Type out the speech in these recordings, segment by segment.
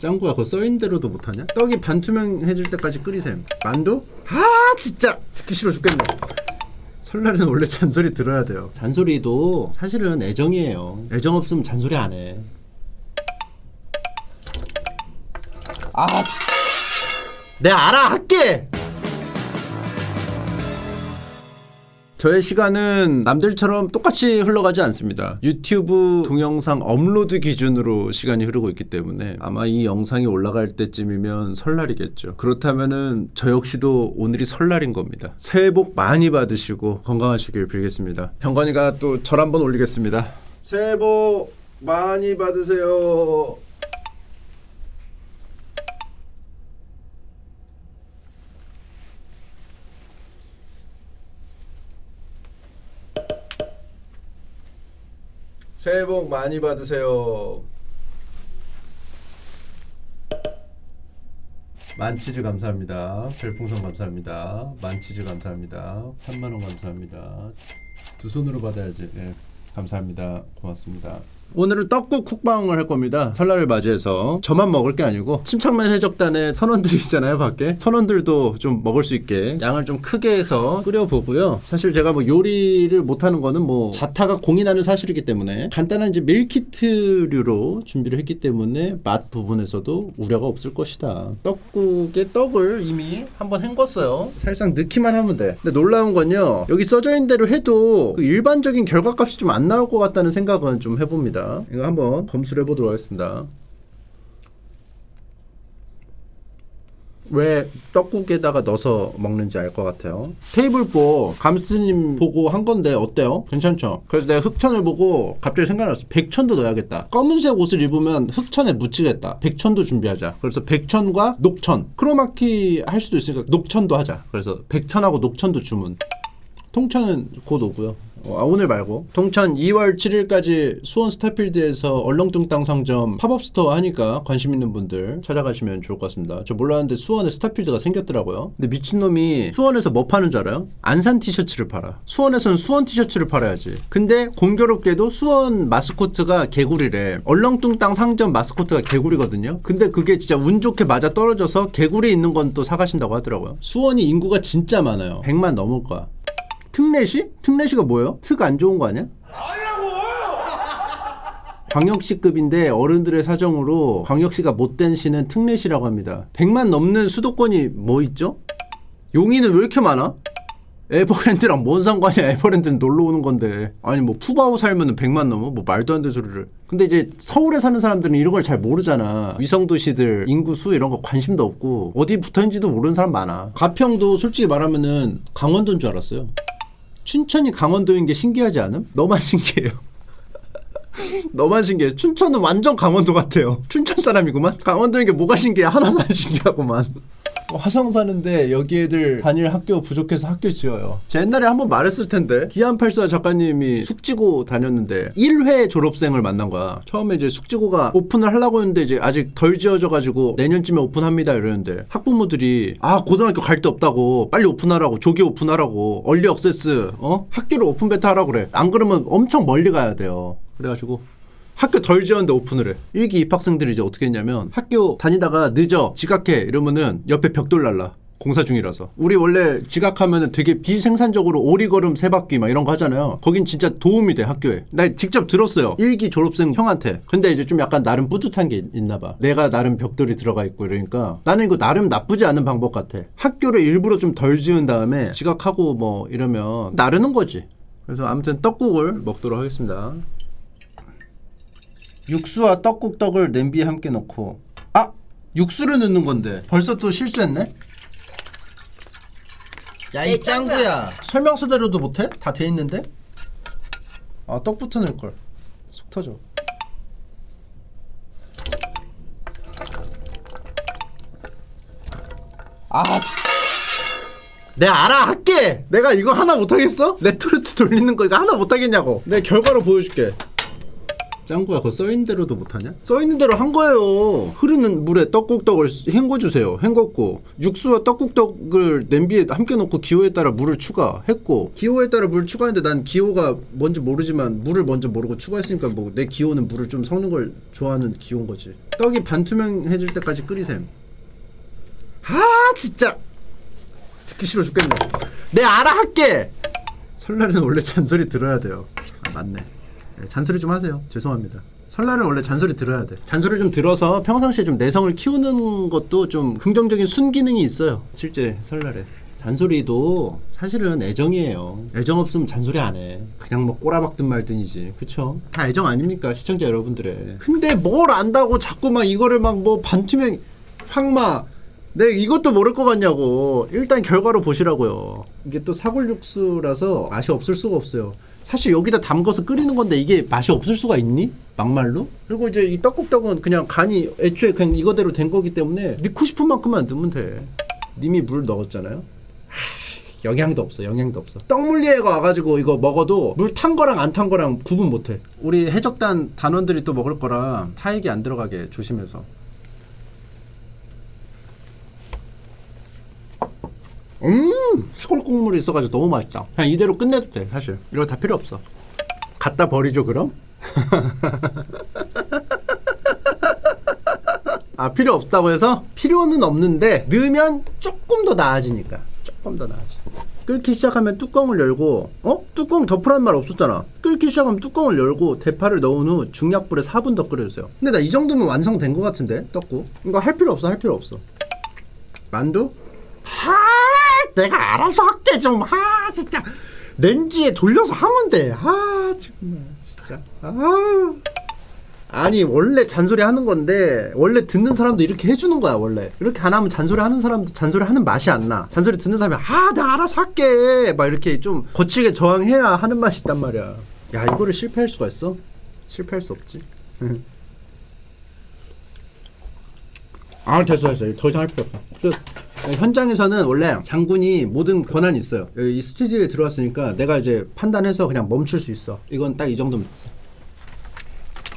짱구야 그거 써있는 대로도 못하냐? 떡이 반투명해질 때까지 끓이셈 만두? 아 진짜 듣기 싫어 죽겠네 설날에는 원래 잔소리 들어야 돼요 잔소리도 사실은 애정이에요 애정 없으면 잔소리 안해 아, 내 알아 할게. 저의 시간은 남들처럼 똑같이 흘러가지 않습니다. 유튜브 동영상 업로드 기준으로 시간이 흐르고 있기 때문에 아마 이 영상이 올라갈 때쯤이면 설날이겠죠. 그렇다면은 저 역시도 오늘이 설날인 겁니다. 새해 복 많이 받으시고 건강하시길 빌겠습니다. 병건이가 또 절 한번 올리겠습니다. 새해 복 많이 받으세요. 새해 복 많이 받으세요. 만치즈 감사합니다. 별풍선 감사합니다. 만치즈 감사합니다. 3만 원 감사합니다. 두 손으로 받아야지. 네. 감사합니다. 고맙습니다. 오늘은 떡국 쿡방을 할 겁니다. 설날을 맞이해서 저만 먹을 게 아니고 침착맨 해적단의 선원들이 있잖아요 밖에 선원들도 좀 먹을 수 있게 양을 좀 크게 해서 끓여보고요. 사실 제가 뭐 요리를 못하는 거는 뭐 자타가 공인하는 사실이기 때문에 간단한 이제 밀키트류로 준비를 했기 때문에 맛 부분에서도 우려가 없을 것이다. 떡국에 떡을 이미 한번 헹궜어요. 살짝 넣기만 하면 돼. 근데 놀라운 건요. 여기 써져 있는 대로 해도 그 일반적인 결과값이 좀 안 나올 것 같다는 생각은 좀 해봅니다. 이거 한번 검수를 해보도록 하겠습니다. 왜 떡국에다가 넣어서 먹는지 알 것 같아요. 테이블보 감스님 보고 한 건데 어때요? 괜찮죠? 그래서 내가 흑천을 보고 갑자기 생각났어. 백천도 넣어야겠다. 검은색 옷을 입으면 흑천에 묻히겠다. 백천도 준비하자. 그래서 백천과 녹천. 크로마키 할 수도 있으니까 녹천도 하자. 그래서 백천하고 녹천도 주문. 통천은 곧 오고요. 어, 아, 오늘 말고 통천 2월 7일까지 수원 스타필드에서 얼렁뚱땅 상점 팝업 스토어 하니까 관심 있는 분들 찾아가시면 좋을 것 같습니다. 저 몰랐는데 수원에 스타필드가 생겼더라고요. 근데 미친놈이 수원에서 뭐 파는 줄 알아요? 안산 티셔츠를 팔아. 수원에서는 수원 티셔츠를 팔아야지. 근데 공교롭게도 수원 마스코트가 개구리래. 얼렁뚱땅 상점 마스코트가 개구리거든요. 근데 그게 진짜 운 좋게 맞아 떨어져서 개구리 있는 건 또 사가신다고 하더라고요. 수원이 인구가 진짜 많아요. 100만 넘을 거야. 특례시? 특례시가 뭐예요? 특 안 좋은 거 아니야? 광역시급인데 어른들의 사정으로 광역시가 못된 시는 특례시라고 합니다. 100만 넘는 수도권이 뭐 있죠? 용인은 왜 이렇게 많아? 에버랜드랑 뭔 상관이야? 에버랜드는 놀러 오는 건데. 아니 뭐 푸바오 살면은 100만 넘어? 뭐 말도 안 되는 소리를. 근데 이제 서울에 사는 사람들은 이런 걸 잘 모르잖아. 위성 도시들 인구 수 이런 거 관심도 없고 어디 붙어 있는지도 모르는 사람 많아. 가평도 솔직히 말하면은 강원도인 줄 알았어요. 춘천이 강원도인 게 신기하지 않음? 너만 신기해요. 너만 신기해. 춘천은 완전 강원도 같아요. 춘천 사람이구만. 강원도인 게 뭐가 신기해? 하나도 안 신기하구만. 어, 화성 사는데 여기 애들 다닐 학교 부족해서 학교 지어요. 제가 옛날에 한번 말했을 텐데 기안84 작가님이 숙지고 다녔는데 1회 졸업생을 만난 거야. 처음에 이제 숙지고가 오픈을 하려고 했는데 이제 아직 덜 지어져 가지고 내년쯤에 오픈합니다 이러는데 학부모들이 아 고등학교 갈 데 없다고 빨리 오픈하라고 조기 오픈하라고 얼리 억세스 어 학교를 오픈 베타 하라고 그래. 안 그러면 엄청 멀리 가야 돼요. 그래가지고 학교 덜 지었는데 오픈을 해. 일기 입학생들이 이제 어떻게 했냐면 학교 다니다가 늦어 지각해 이러면은 옆에 벽돌 날라. 공사 중이라서. 우리 원래 지각하면은 되게 비생산적으로 오리걸음 세 바퀴 막 이런 거 하잖아요. 거긴 진짜 도움이 돼 학교에. 나 직접 들었어요. 일기 졸업생 형한테. 근데 이제 좀 약간 나름 뿌듯한 게 있나 봐. 내가 나름 벽돌이 들어가 있고 이러니까 나는 이거 나름 나쁘지 않은 방법 같아. 학교를 일부러 좀 덜 지은 다음에 지각하고 뭐 이러면 나르는 거지. 그래서 아무튼 떡국을 먹도록 하겠습니다 육수와 떡국 떡을 냄비에 함께 넣고 아 육수를 넣는 건데 벌써 또 실수했네. 야 이 짱구야 설명서대로도 못해? 다 돼 있는데? 아 떡부터 넣을 걸. 속 터져. 아. 내가 알아 할게. 내가 이거 하나 못 하겠어? 레토르트 돌리는 거 이거 하나 못 하겠냐고. 내 결과로 보여줄게. 짱구야 그거 써있는 대로도 못하냐? 써있는 대로 한 거예요. 흐르는 물에 떡국떡을 헹궈주세요. 헹궜고 육수와 떡국떡을 냄비에 함께 넣고 기호에 따라 물을 추가했고. 기호에 따라 물 추가했는데 난 기호가 뭔지 모르지만 물을 먼저 모르고 추가했으니까 뭐 내 기호는 물을 좀 섞는 걸 좋아하는 기호인 거지. 떡이 반투명해질 때까지 끓이셈. 아 진짜! 듣기 싫어 죽겠네. 내 알아 할게! 설날에는 원래 잔소리 들어야 돼요. 아 맞네 네, 잔소리 좀 하세요. 죄송합니다. 설날은 원래 잔소리 들어야 돼. 잔소리 좀 들어서 평상시에 좀 내성을 키우는 것도 좀 긍정적인 순기능이 있어요. 실제 설날에. 잔소리도 사실은 애정이에요. 애정 없으면 잔소리 안 해. 그냥 뭐 꼬라박든 말든이지. 그쵸? 다 애정 아닙니까 시청자 여러분들의? 근데 뭘 안다고 자꾸 막 이거를 막 뭐 반투명 황마. 네 이것도 모를 것 같냐고. 일단 결과로 보시라고요. 이게 또 사골육수라서 맛이 없을 수가 없어요 사실 여기다 담궈서 끓이는 건데 이게 맛이 없을 수가 있니? 막말로? 그리고 이제 이 떡국떡은 그냥 간이 애초에 그냥 이거대로 된 거기 때문에 넣고 싶은 만큼만 넣으면 돼. 님이 물 넣었잖아요. 하, 영양도 없어 영양도 없어. 떡물리에가 와가지고 이거 먹어도 물 탄 거랑 안 탄 거랑 구분 못해. 우리 해적단 단원들이 또 먹을 거라 타액이 안 들어가게 조심해서 음 사골 국물이 있어가지고 너무 맛있다. 그냥 이대로 끝내도 돼 사실. 이거 다 필요 없어. 갖다 버리죠 그럼? 아 필요 없다고 해서 필요는 없는데 넣으면 조금 더 나아지니까. 조금 더 나아지. 끓기 시작하면 뚜껑을 열고 어? 뚜껑 덮으란 말 없었잖아. 끓기 시작하면 뚜껑을 열고 대파를 넣은 후 중약불에 4분 더 끓여주세요. 근데 나 이 정도면 완성된 것 같은데 떡국? 이거 할 필요 없어 할 필요 없어. 만두? 하 내가 알아서 할게 좀. 하 진짜 렌즈에 돌려서 하면 돼. 아 정말 진짜. 아 아니 원래 잔소리 하는 건데 원래 듣는 사람도 이렇게 해주는 거야 원래 이렇게 안 하면 잔소리 하는 사람도 잔소리 하는 맛이 안 나. 잔소리 듣는 사람이 아 내가 알아서 할게 막 이렇게 좀 거칠게 저항해야 하는 맛이 있단 말이야. 야 이거를 실패할 수가 있어? 실패할 수 없지. 아 됐어 됐어 더 이상 할 필요 없어 끝 현장에서는 원래 장군이 모든 권한이 있어요. 여기 이 스튜디오에 들어왔으니까 내가 이제 판단해서 그냥 멈출 수 있어. 이건 딱 이 정도면 됐어.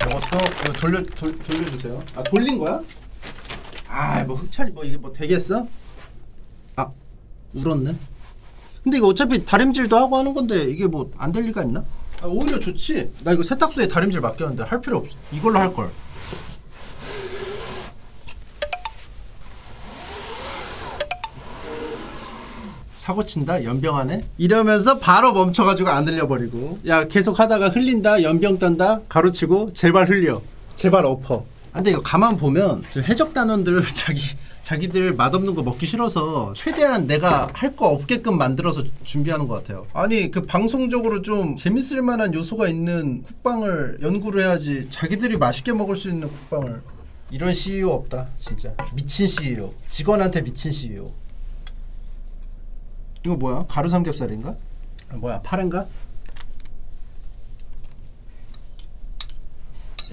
이것도 이거 돌려 돌, 돌려주세요. 아 돌린 거야? 아뭐 흑찬이 뭐 이게 뭐 되겠어? 아 울었네. 근데 이거 어차피 다림질도 하고 하는 건데 이게 뭐 안 될 리가 있나? 아, 오히려 좋지. 나 이거 세탁소에 다림질 맡겼는데 할 필요 없어. 이걸로 할 걸 사고 친다 연병하네 이러면서 바로 멈춰가지고 안 흘려버리고. 야 계속 하다가 흘린다 연병 딴다 가로치고 제발 흘려. 제발 엎어. 아, 근데 이거 가만 보면 저 해적 단원들 자기 자기들 맛없는 거 먹기 싫어서 최대한 내가 할 거 없게끔 만들어서 준비하는 것 같아요. 아니 그 방송적으로 좀 재밌을 만한 요소가 있는 국방을 연구를 해야지 자기들이 맛있게 먹을 수 있는 국방을. 이런 CEO 없다 진짜. 미친 CEO 직원한테 미친 CEO 이거 뭐야? 가루 삼겹살인가? 아, 뭐야? 파랜가?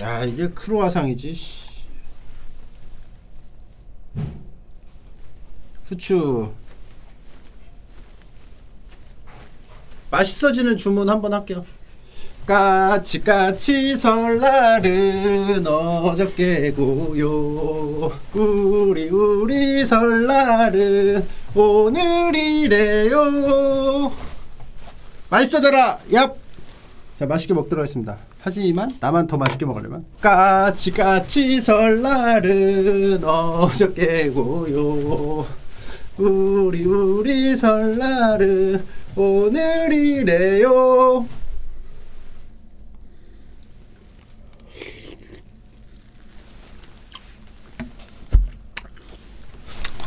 야 이게 크로아상이지. 씨. 후추. 맛있어지는 주문 한번 할게요. 까치 까치 설날은 어저께고요. 우리 우리 설날은 오늘이래요. 맛있어져라. 얍! 자 맛있게 먹도록 하겠습니다. 하지만 나만 더 맛있게 먹으려면. 까치 까치 설날은 어저께고요. 우리 우리 설날은 오늘이래요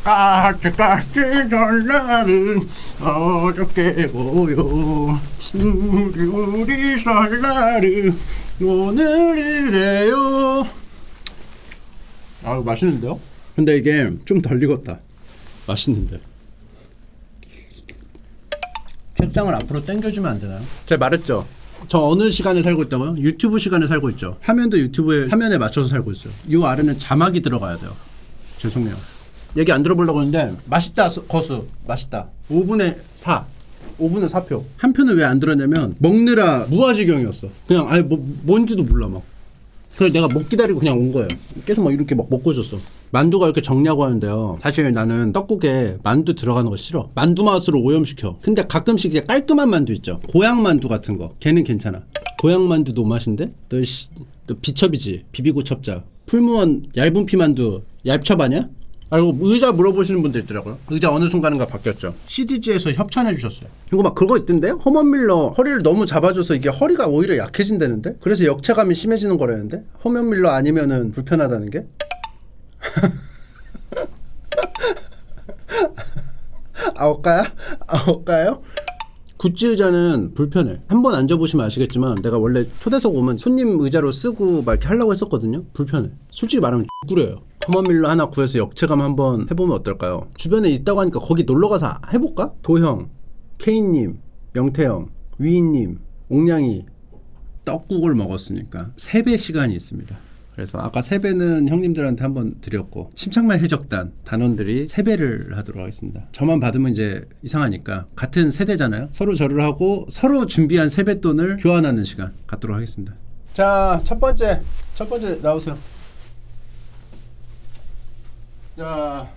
까치까치 설날은 어저께고요 우리 우리 설날은 오늘이래요. 아 맛있는데요? 근데 이게 좀 덜 익었다. 맛있는데. 책상을 앞으로 당겨주면 안 되나요? 제가 말했죠. 저 어느 시간에 살고 있다고요? 유튜브 시간에 살고 있죠. 화면도 유튜브에 화면에 맞춰서 살고 있어요. 이 아래는 자막이 들어가야 돼요. 죄송해요 얘기 안 들어보려고 했는데 맛있다 수- 거수 맛있다 5분의 4 5분의 4표 한 표는 왜 안 들었냐면 먹느라 무아지경이었어 그냥 아예 뭐, 뭔지도 몰라 막 그래서 내가 못 기다리고 그냥 온 거예요. 계속 막 이렇게 막 먹고 있었어. 만두가 이렇게 적냐고 하는데요. 사실 나는 떡국에 만두 들어가는 거 싫어. 만두 맛으로 오염시켜. 근데 가끔씩 이제 깔끔한 만두 있죠. 고향 만두 같은 거. 걔는 괜찮아. 고향 만두 너 맛인데? 너, 씨, 너 비첩이지. 비비고 첩자. 풀무원 얇은 피 만두 얇첩 아니 야? 알고 의자 물어보시는 분들 있더라고요. 의자 어느 순간인가 바뀌었죠. CDG에서 협찬해 주셨어요. 이거 막 그거 있던데? 허먼 밀러 허리를 너무 잡아줘서 이게 허리가 오히려 약해진다는데? 그래서 역체감이 심해지는 거라는데? 허먼 밀러 아니면은 불편하다는 게? 아올까요? 아올까요? 구찌 의자는 불편해. 한번 앉아보시면 아시겠지만 내가 원래 초대석 오면 손님 의자로 쓰고 막 이렇게 하려고 했었거든요. 불편해. 솔직히 말하면 꿀이에요. 허머밀러 하나 구해서 역체감 한번 해보면 어떨까요? 주변에 있다고 하니까 거기 놀러 가서 해볼까? 도형, 케인님, 명태형, 위인님, 옥냥이 떡국을 먹었으니까 세배 시간이 있습니다. 그래서 아까 세배는 형님들한테 한번 드렸고 심창만 해적단 단원들이 세배를 하도록 하겠습니다. 저만 받으면 이제 이상하니까 같은 세대잖아요. 서로 절을 하고 서로 준비한 세뱃돈을 교환하는 시간 갖도록 하겠습니다. 자, 첫 번째 첫 번째 나오세요. 자,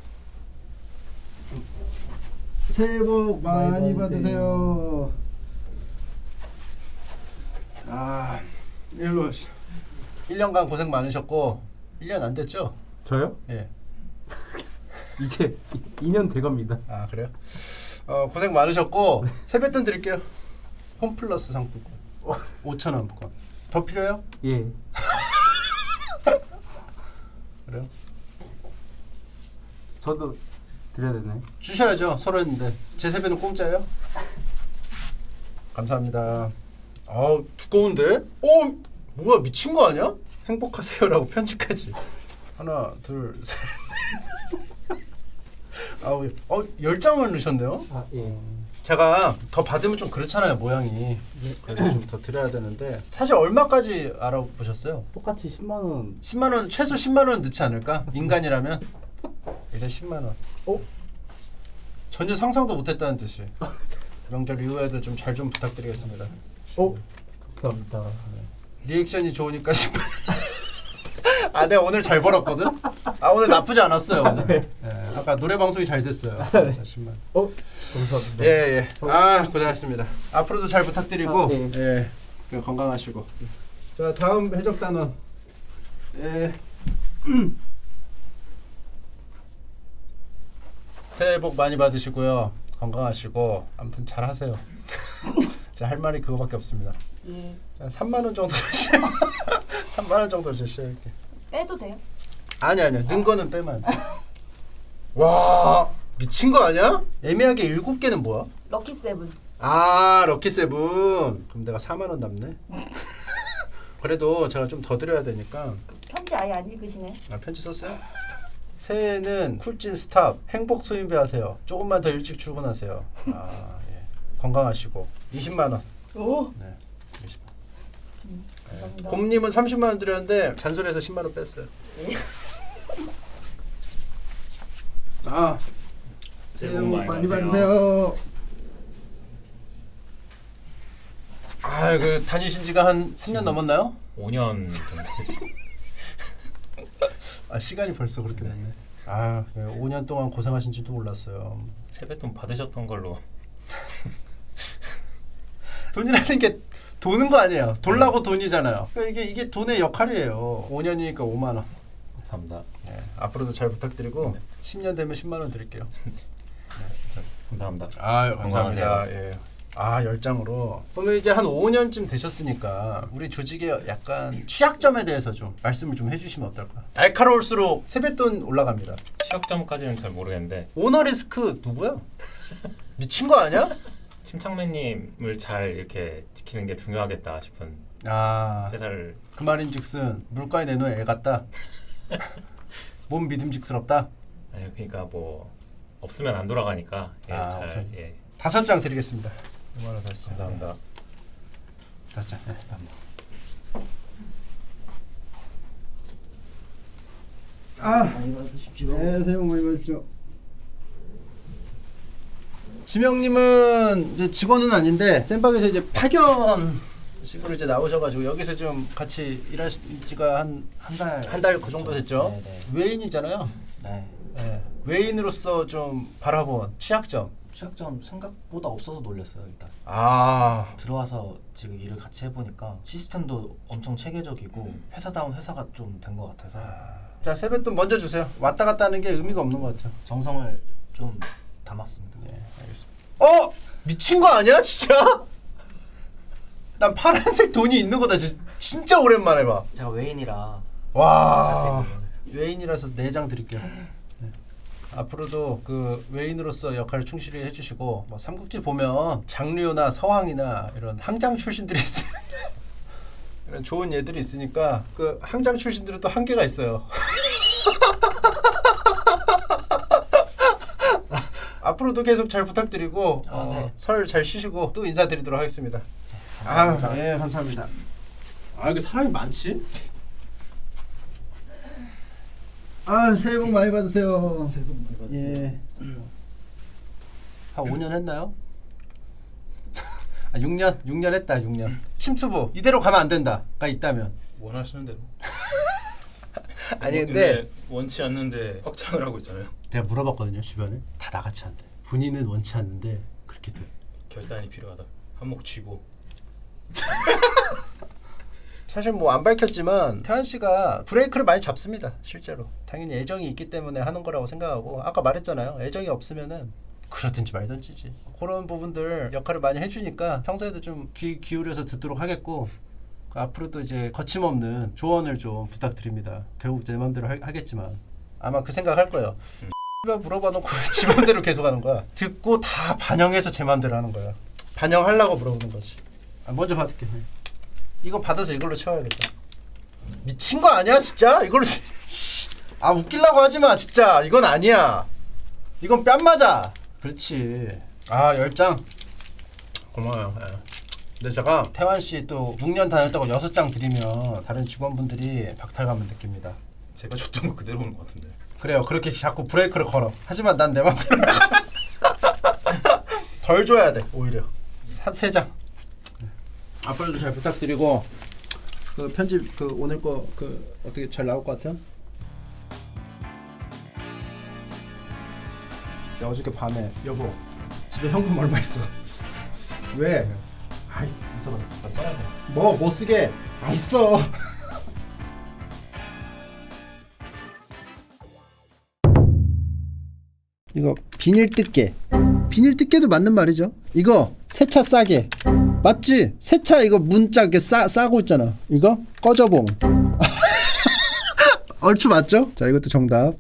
새해 복 많이 받으세요. 아, 일로 오시죠. 1년간 고생 많으셨고 1년 안 됐죠? 저요? 예. 이제 2년 돼갑니다. 아 그래요? 어 고생 많으셨고 세뱃돈 드릴게요. 홈플러스 상품권 5천 원권. 더 필요해요? 예. 그래요? 저도 드려야 되나요? 주셔야죠 서로 했는데 제 세배는 공짜예요? 감사합니다. 아 두꺼운데? 어 뭐야 미친 거 아니야? 행복하세요라고 편지까지 하나 둘 셋 아우 어열 장을 넣으셨네요. 아 예. 제가 더 받으면 좀 그렇잖아요 모양이 그래서 좀 더 드려야 되는데 사실 얼마까지 알아보셨어요? 똑같이 10만 원. 10만 원 최소 10만 원 넣지 않을까? 인간이라면 일단 10만 원. 어? 전혀 상상도 못했다는 뜻이. 명절 이후에도 좀 잘 좀 부탁드리겠습니다. 어? 감사합니다. 리액션이 좋으니까 10만 아, 내가 오늘 잘 벌었거든. 아 오늘 나쁘지 않았어요 오늘. 예, 아까 노래 방송이 잘 됐어요. 자, 10만. 어? 감사합니다. 예, 예. 아, 고생하셨습니다. 앞으로도 잘 부탁드리고, 아, 네. 예. 그냥 건강하시고. 자, 다음 해적 단원. 예. 새해 복 많이 받으시고요. 건강하시고, 아무튼 잘 하세요. 제가 할 말이 그거밖에 없습니다. 예. 자, 3만 원 정도 주시 3만 원 정도 제시할게. 빼도 돼요? 아니 아니요. 는 거는 빼면 안 돼. 와, 미친 거 아니야? 애매하게 일곱 개는 뭐야? 럭키 세븐. 아 럭키 세븐 그럼 내가 4만 원 남네 그래도 제가 좀 더 드려야 되니까 편지 아예 안 읽으시네. 아, 편지 썼어요? 새해는 쿨진 스탑 행복 소인배 하세요 조금만 더 일찍 출근하세요 아, 예. 건강하시고 20만 원 오. 네, 20만 감사합니다. 곰님은 30만 원 드렸는데 잔소리해서 10만 원 뺐어요 예. 아 새해 복 많이 받으세요 아 그 다니신 지가 한 3년 넘었나요? 5년 정도 아 시간이 벌써 그렇게 됐네. 아, 5년 동안 고생하신지도 몰랐어요. 세뱃돈 받으셨던 걸로 돈이라는 게 도는 거 아니에요. 돌라고 돈이잖아요. 그러니까 이게 이게 돈의 역할이에요. 5년이니까 5만 원. 감사합니다. 예, 앞으로도 잘 부탁드리고 네. 10년 되면 10만 원 드릴게요. 감사합니다. 아유 감사합니다. 예. 아 열장으로 그러면 이제 한 5년쯤 되셨으니까 우리 조직의 약간 취약점에 대해서 좀 말씀을 좀 해주시면 어떨까? 날카로울수록 세뱃돈 올라갑니다. 시역점까지는 잘 모르겠는데 오너 리스크 누구야? 미친 거 아니야? 침착맨님을 잘 이렇게 지키는 게 중요하겠다 싶은 아 회사를 그 말인즉슨 물가에 내놓은 애 같다. 몸 믿음직스럽다. 아니 그러니까 뭐 없으면 안 돌아가니까 예, 아, 잘 없으면. 예. 다섯 장 드리겠습니다. 5만 원 다섯 장. 감사합니다. 다섯 장. 네, 다음. 아, 많이 받으십시오. 네, 새해 복 많이 받으십시오. 지명님은 이제 직원은 아닌데 센박에서 이제 파견 시부로 이제 나오셔가지고 여기서 좀 같이 일하신 지가 한한달한달 그 정도 됐죠. 네네. 외인이잖아요. 네. 예. 외인으로서 좀 바라본 취약점. 취약점 생각보다 없어서 놀랐어요 일단 아 들어와서 지금 일을 같이 해보니까 시스템도 엄청 체계적이고 회사다운 회사가 좀 된 것 같아서 자 세뱃돈 먼저 주세요. 왔다 갔다 하는 게 의미가 없는 것 같아요. 정성을 좀 담았습니다 네, 알겠습니다. 어 미친 거 아니야 진짜? 난 파란색 돈이 있는 거다 진- 진짜 오랜만에 봐. 제가 외인이라 와 외인이라서 네장 드릴게요. 네. 앞으로도 그 외인으로서 역할을 충실히 해주시고 뭐 삼국지 보면 장류나 서왕이나 이런 항장 출신들이 있어요. 이런 좋은 예들이 있으니까 그 항장 출신들은 또 한계가 있어요. 앞으로도 계속 잘 부탁드리고 아, 어, 네. 설 잘 쉬시고 또 인사드리도록 하겠습니다. 아, 예, 감사합니다. 아, 이게 사람이 많지? 아, 새해 복 많이 받으세요. 새해 복 많이 받으세요. 예. 한 5년 했나요? 아, 6년? 6년 했다, 6년. 침투부 이대로 가면 안 된다가 있다면. 원하시는 대로. 아니 뭐, 근데 원치 않는데 확장을 하고 있잖아요. 내가 물어봤거든요, 주변에. 다 나같이 한대. 본인은 원치 않는데 그렇게 돼. 결단이 필요하다. 한몫 쥐고. 사실 뭐 안 밝혔지만 태환 씨가 브레이크를 많이 잡습니다. 실제로 당연히 애정이 있기 때문에 하는 거라고 생각하고 아까 말했잖아요. 애정이 없으면은 그러든지 말든지지. 그런 부분들 역할을 많이 해주니까 평소에도 좀 귀 기울여서 듣도록 하겠고 그 앞으로도 이제 거침없는 조언을 좀 부탁드립니다. 결국 내 마음대로 하, 하겠지만 아마 그 생각 할 거예요. 음. 물어봐 놓고 지 맘대로 계속 하는 거야. 듣고 다 반영해서 제 맘대로 하는 거야. 반영하려고 물어보는 거지. 아, 먼저 받을게. 이거 받아서 이걸로 채워야겠다. 미친 거 아니야 진짜? 이걸로 씨. 아 웃기려고 하지 마 진짜 이건 아니야. 이건 뺨 맞아. 그렇지. 아 열 장. 고마워요. 예. 근데 제가 태환 씨 또 6년 다녔다고 여섯 장 드리면 다른 직원분들이 박탈감을 느낍니다. 제가 줬던 거 그대로 오는 것 같은데. 그래요. 그렇게 자꾸 브레이크를 걸어. 하지만 난 내 맘대로 덜 줘야 돼. 오히려 세 장. 앞으로도 잘 부탁드리고 그 편집 그 오늘 거 그 어떻게 잘 나올 것 같아요? 야, 어저께 밤에 여보 집에 현금 얼마 있어? 왜? 아이 있어봐 나 써야 돼. 뭐뭐 쓰게? 아 있어. 이거 비닐 뜯게. 비닐 뜯게도 맞는 말이죠. 이거 세차 싸게. 맞지? 세차 이거 문짝 이렇게 싸, 싸고 있잖아. 이거 꺼져봉. 얼추 맞죠? 자 이것도 정답